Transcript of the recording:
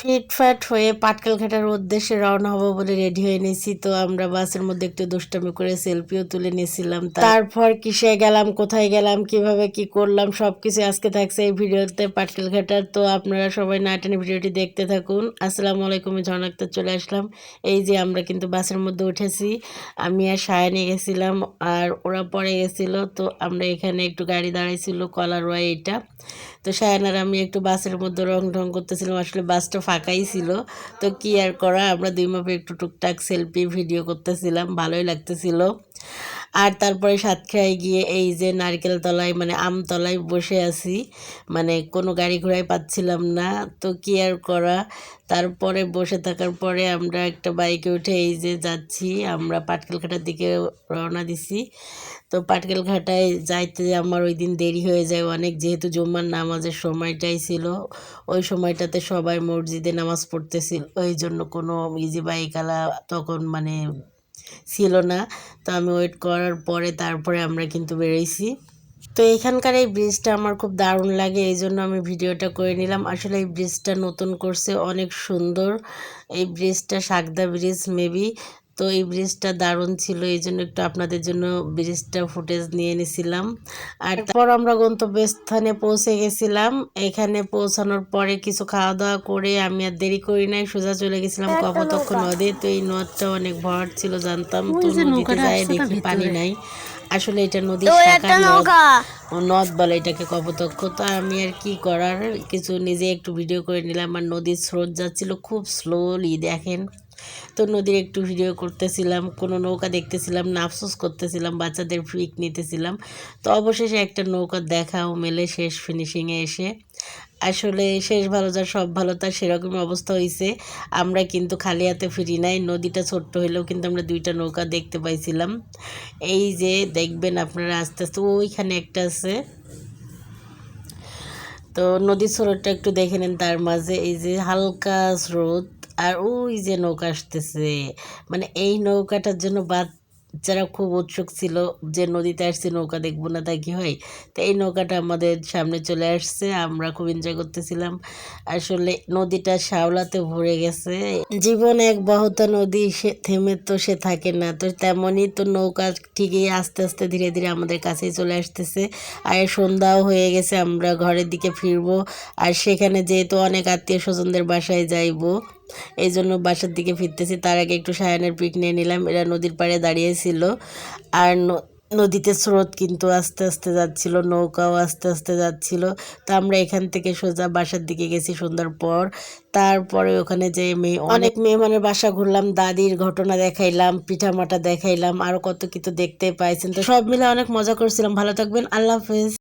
ফিটফাট হয়ে পাটকেল ঘাটার উদ্দেশ্যে রওনা হব বলে রেডি হয়ে নিয়েছি তো আমরা বাসের মধ্যে একটু দুষ্টামি করে সেলফিও তুলে নিয়েছিলাম। তারপর কিসে গেলাম, কোথায় গেলাম, কীভাবে কি করলাম সব কিছু আজকে থাকছে এই ভিডিওতে পাটকেল ঘাটার তো আপনারা সবাই না টেনে ভিডিওটি দেখতে থাকুন। আসসালামু আলাইকুম ঝর্ণা আক্তার চলে আসলাম। এই যে আমরা কিন্তু বাসের মধ্যে উঠেছি। আমি আর সায়নে গেছিলাম আর ওরা পরে গেছিল। তো আমরা এখানে একটু গাড়ি দাঁড়াইছিল কলারোয়া এটা তো সায়ন আর আমি একটু বাসের মধ্যে রং ঢং করতেছিলাম। আসলে বাসটা ফাঁকাই ছিল। তো কি আর করা, আমরা দুই মাপে একটু টুকটাক সেলফি ভিডিও করতেছিলাম, ভালোই লাগতেছিল। আর তারপরে সাতক্ষীরায় গিয়ে এই যে নারকেল তলায় মানে আমতলায় বসে আছি। মানে কোনো গাড়ি ঘোড়ায় পাচ্ছিলাম না। তো কি আর করা? তারপরে বসে থাকার পরে আমরা একটা বাইকে উঠে এই যে যাচ্ছি। আমরা পাটকেলঘাটার দিকে রওনা দিছি। তো পাটকেল ঘাটায় যাইতে আমার ওই দিন দেরি হয়ে যায় অনেক। যেহেতু জুম্মার নামাজের সময়টাই ছিল, ওই সময়টাতে সবাই মসজিদে নামাজ পড়তেছিল। ওই জন্য কোনো ইজি বাইকালা তখন মানে ছিল না। তো আমি ওয়েট করার পরে তারপরে আমরা কিন্তু বেরোইছি। তো এখানকার এই ব্রিজটা আমার খুব দারুণ লাগে, এই জন্য আমি ভিডিওটা করে নিলাম। আসলে এই ব্রিজটা নতুন করছে, অনেক সুন্দর। এই ব্রিজটা সাগদা ব্রিজ মেবি তো এই ব্রিজটা দারুণ ছিল এই জন্য একটু আপনাদের জন্য ব্রিজটা ফুটেজ নিয়ে নিছিলাম। আর তারপর আমরা গন্তব্যস্থানে পৌঁছে গেছিলাম। এখানে পৌঁছানোর পরে কিছু খাওয়া দাওয়া করে আমি আর দেরি করি নাই সোজা চলে গেছিলাম কপতক্ষ নদে তো এই নদটা অনেক ভর ছিল জানতাম তো নদীতে যাই দেখি পানি নাই। আসলে এটা নদীর নদ। নদ বলে এটাকে কপতক্ষ। তো আমি আর কি করার? কিছু নিজে একটু ভিডিও করে নিলাম। আর নদীর স্রোত যাচ্ছিল খুব স্লোলি দেখেন। তো নদীর একটু ভিডিও করতেছিলাম, কোনো নৌকা দেখতেছিলাম, না আফসোস করতেছিলাম, বাচ্চাদের পিক নিতেছিলাম। তো অবশেষে একটা নৌকা দেখাও মেলে শেষ ফিনিশিংয়ে এসে। আসলে শেষ ভালো যার সব ভালো তার সেরকমই অবস্থা হয়েছে আমরা কিন্তু খালি হাতে ফিরি নাই, নদীটা ছোট্ট হইলেও কিন্তু আমরা দুইটা নৌকা দেখতে পাইছিলাম। এই যে দেখবেন আপনারা আস্তে আস্তে, ওইখানে একটা আছে। তো নদীর স্রোতটা একটু দেখে নেন তার মাঝে, এই যে হালকা স্রোত। আর ওই যে নৌকা আসতেছে মানে এই নৌকাটার জন্য বাচ্চারা খুব উৎসুক ছিল যে নদীতে আসছে নৌকা দেখব না তা কি হয়? তো এই নৌকাটা আমাদের সামনে চলে আসছে, আমরা খুব এনজয় করতেছিলাম। আসলে নদীটা শ্যাওলাতে ভরে গেছে। জীবন এক বহতা নদী, সে থেমে তো সে থাকে না। তো তেমনই তো নৌকা ঠিকই আস্তে আস্তে ধীরে ধীরে আমাদের কাছেই চলে আসতেছে। আর সন্ধ্যাও হয়ে গেছে, আমরা ঘরের দিকে ফিরবো। আর সেখানে যেহেতু অনেক আত্মীয় স্বজনদের বাসায় যাইবো। এই জন্য বাসার দিকে ফিরতেছি। তার আগে একটু সায়ানের পিক নিয়ে নিলাম। এরা নদীর পাড়ে দাঁড়িয়েছিল। আর নদীতে স্রোত কিন্তু আস্তে আস্তে যাচ্ছিল, নৌকাও আস্তে আস্তে যাচ্ছিল। তো আমরা এখান থেকে সোজা বাসার দিকে গেছি সন্ধ্যার পর। তারপরে ওখানে যে মেয়ে অনেক মেহমানের বাসা ঘুরলাম, দাদির ঘটনা দেখাইলাম, পিঠামাটা দেখাইলাম আরও কত কিছু দেখতে পাইছেন। তো সব মিলে অনেক মজা করছিলাম। ভালো থাকবেন। আল্লাহ হাফেজ।